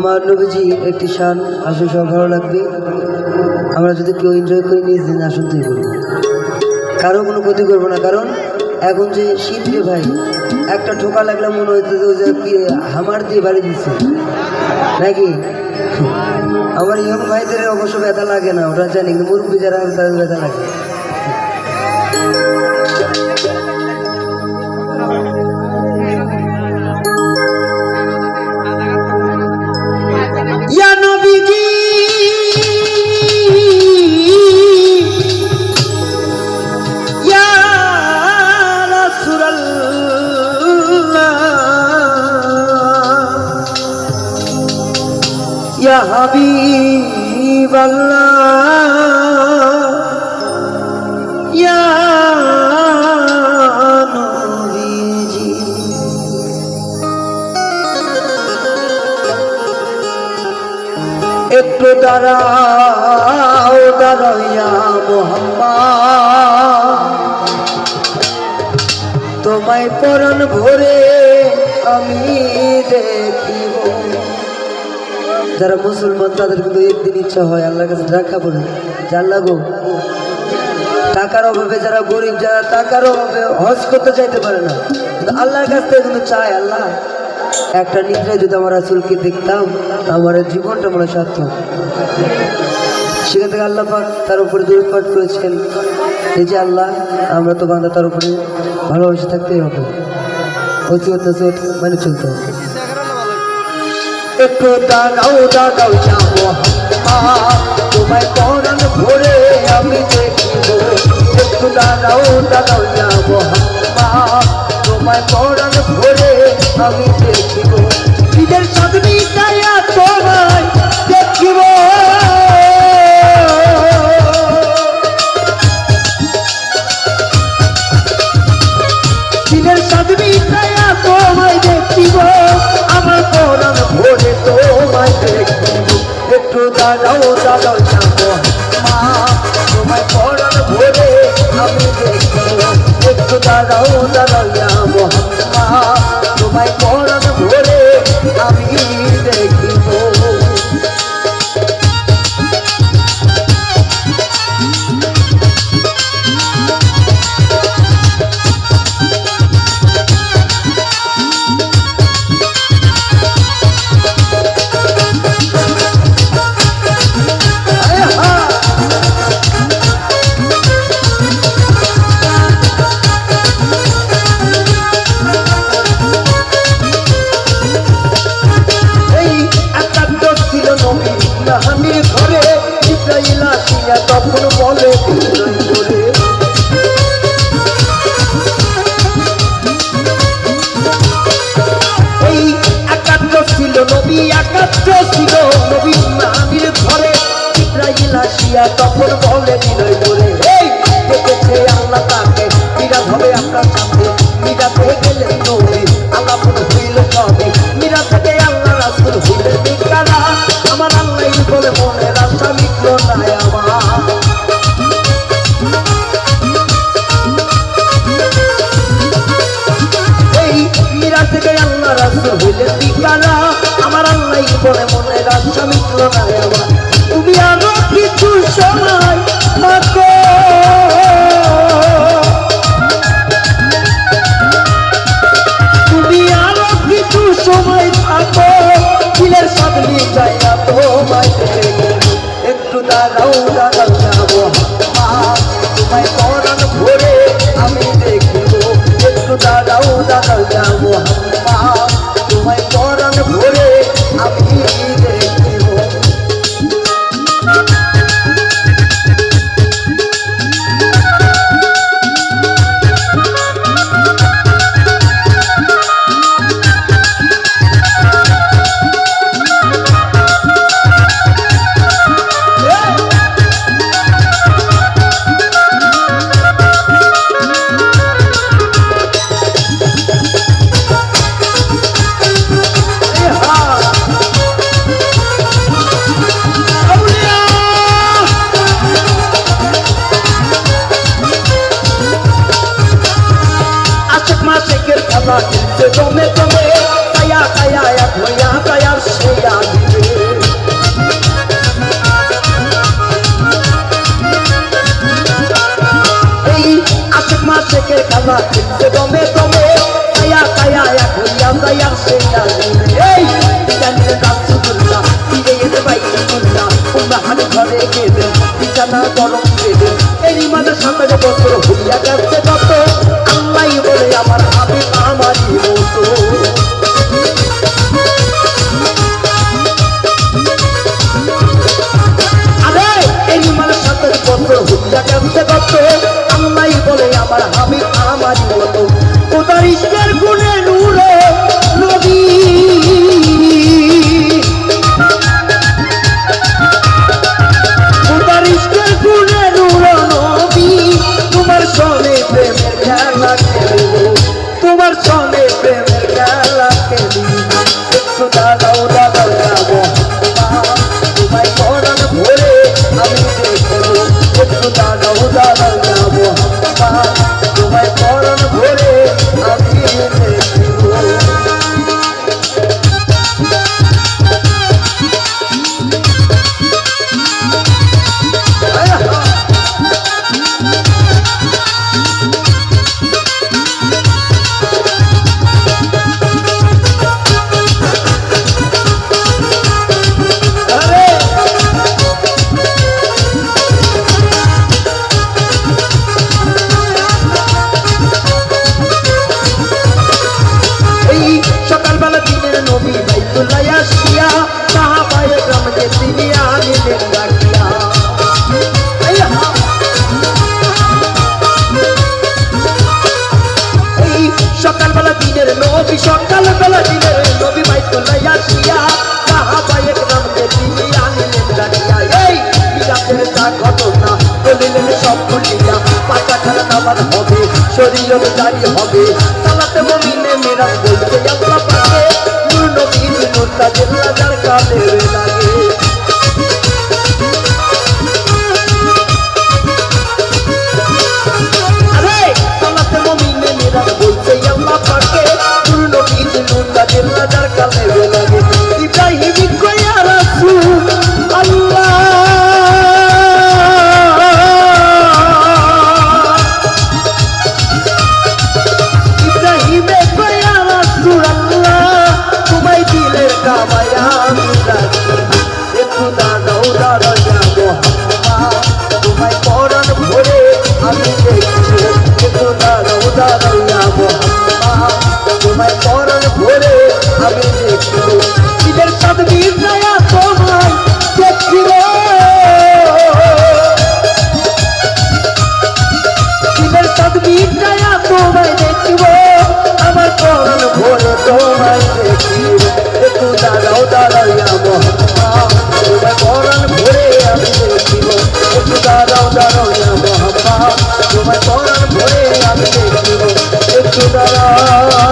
আমার নবীজি একটি শান আসলে সব ভালো লাগবে। আমরা যদি কেউ এনজয় করি, নিজ দিন আসুন তুই করব। কারও কোনো ক্ষতি করব না, কারণ এখন যে শীত রে ভাই, একটা ঠোকা লাগলে মনে হইতে যে কি হামার দিয়ে বাড়ি দিচ্ছে নাকি? আমার ইয়ং ভাইদের অবশ্য ব্যথা লাগে না, ওরা জানি, কিন্তু মুরব্বী যারা তাদের ব্যথা লাগে। ইয়া হাবিবাল্লাহ ইয়া নবীজি একটু দাঁড়াও দাঁড়াইয়া মোহাম্মদ। তোমায় পরন ভরে আমি দেখিব। যারা মুসলমান, তাদের কিন্তু একদিন ইচ্ছা হয়, আল্লাহর কাছে দেখা বলে যে আল্লাহ গো টাকার অভাবে যারা গরিব, যারা টাকার অভাবে হজ করতে চাইতে পারে না, কিন্তু আল্লাহর কাছ থেকে কিন্তু চায়, আল্লাহ, একটা নিদ্রায় যদি আমার রাসুলকে দেখতাম আমার জীবনটা মনে সার্থক। সেখান থেকে আল্লাহ পাক তার উপরে দূর পাঠ করেছেন। এই যে আল্লাহ, আমরা তো বান্ধা তার উপরে ভালোবাসে থাকতেই হবে। ওসিয়ত নসিহত মানে চলতে হবে। একটু দাঁড়াও দাঁড়াও যাব তোমায় পরাণ ভরে আমি দেখিব একটু দাঁড়াও দাঁড়াও যাব তোমায় পরাণ ভরে আমি দেখিব নিজের সাধনী চাইয়া তোমায় দেখিব দিনের সাধনী ছায়া একটু দাঁড়াও দাঁড়াও যাব মা তোমায় পড়ার ভোরে আমি দেখিব একটু দাঁড়াও দাঁড়াও তখন বলে করে এই একাত্তর ছিল নবী একাত্তর ছিল নবী নাহানির ঘরে। ইব্রাহিল আসিয়া তখন বলে, বিনয় করে এই দেখেছে আল্লাহ তাকে। বিরাট হবে আপনার সাথে মিরাতে গেলেন নবী আল্লাহ হইল কবে? বলে মনে রাস্তা মিটল নাই আমার তুমি আরও কিছু সময় থাকো। তুমি আরও কিছু সময় থাকো। দিলের সামনে যাইয়া তোমায় একটু দাঁড়াও দাঁড়াও যাব তোমায় পরাণ ভরে আমি দেখিব একটু দাঁড়াও দাঁড়াও যাব মা para Rabi you. নবী বাইতুল্লাহ আসিয়া, সাহাবায়ে গ্রামকে তিনি আনিলেন ডাকিয়া। এই সকালবেলা দিনের নবী, সকালবেলা দিনের নবী বাইতুল্লাহ আসিয়া, সাহাবায়ে গ্রামকে তিনি আনিলেন ডাকিয়া। এই বিরাটের তা ঘটনা বলিলেন সব খুলিয়া পাতা খেলা নামাজ হবে শরীর জারি হবে। সালাতে মমিনে মেরা বলতে কাজের রাজার কালে বেলা দাঁড়াও তোমার ভরে আমি একটু দাঁড়াও